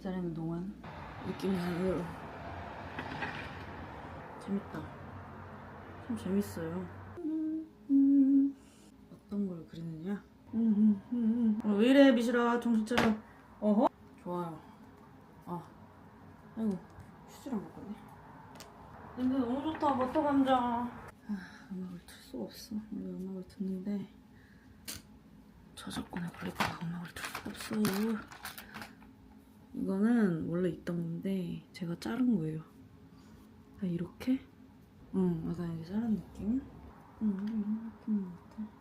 기다리는 동안 느낌이 다르더라고. 재밌다. 참 재밌어요. 음, 어떤 걸 그리느냐? 어, 왜 이래 미실아 정신 차려. 어허? 좋아요. 아, 아이고 휴지랑 바꿨네. 근데 너무 좋다 버터 감자. 아, 음악을 틀 수가 없어. 우리 음악을 듣는데 저작권에 걸릴까봐 음악을 틀 수가 없어요. 이거는 원래 있던 건데 제가 자른 거예요. 아, 이렇게? 응, 약간 이렇게 자른 느낌? 응, 이런 느낌인 것 같아.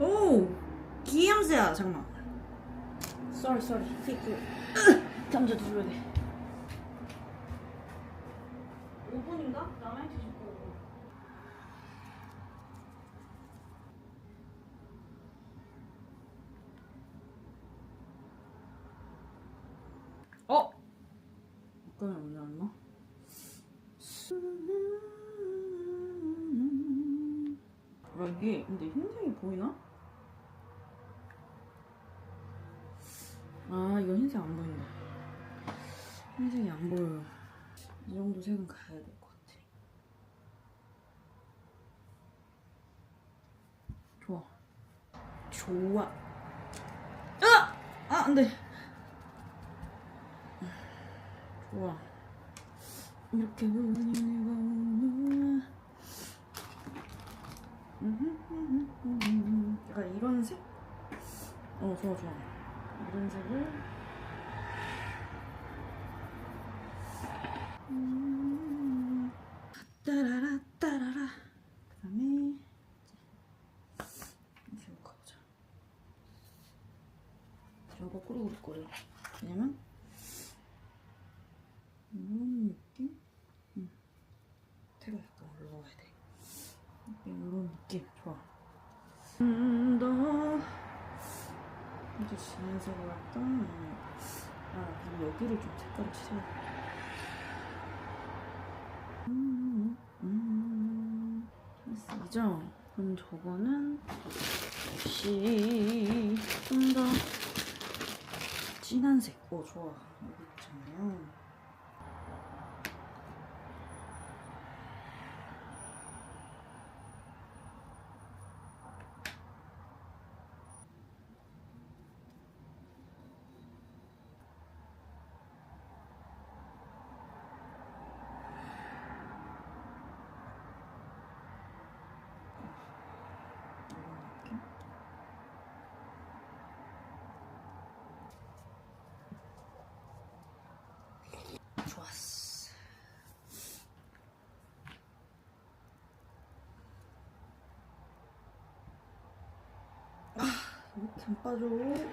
오! 기암새야 잠깐만 쏘리 쏘리 테이크 감자 두줘야 돼 5분인가? 남아있 뒤질 거고 어? 어떤 언제 왔나? 아 이게 근데 흰색이 보이나? 아 이거 흰색 안 보인다. 흰색이 안 보여요. 이 정도 색은 가야 될 것 같아. 좋아. 좋아. 아! 아 안돼. 좋아. 이렇게 보니 약간 이런 색? 어 좋아 좋아 이런 색을 음, 따라라 따라라 그 다음에 이렇게 가보자 저거 거예요 왜냐면 이런 느낌? 응. 태가 약간 올라와야 돼 이런 느낌 좋아. 더 이제 진한 색으로 할까? 아 그리고 여기를 좀 색깔을 칠해야 돼. 음, 음, 됐죠? 그럼 저거는 역시 좀 더 진한 색. 오 좋아. 여기 있잖아요. 안 빠져? 으.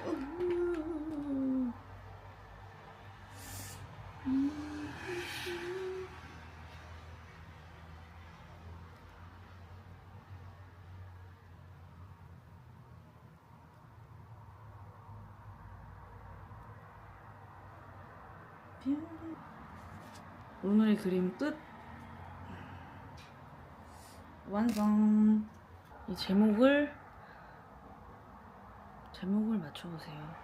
오늘의 그림 끝. 완성. 이 제목을 제목을 맞춰보세요.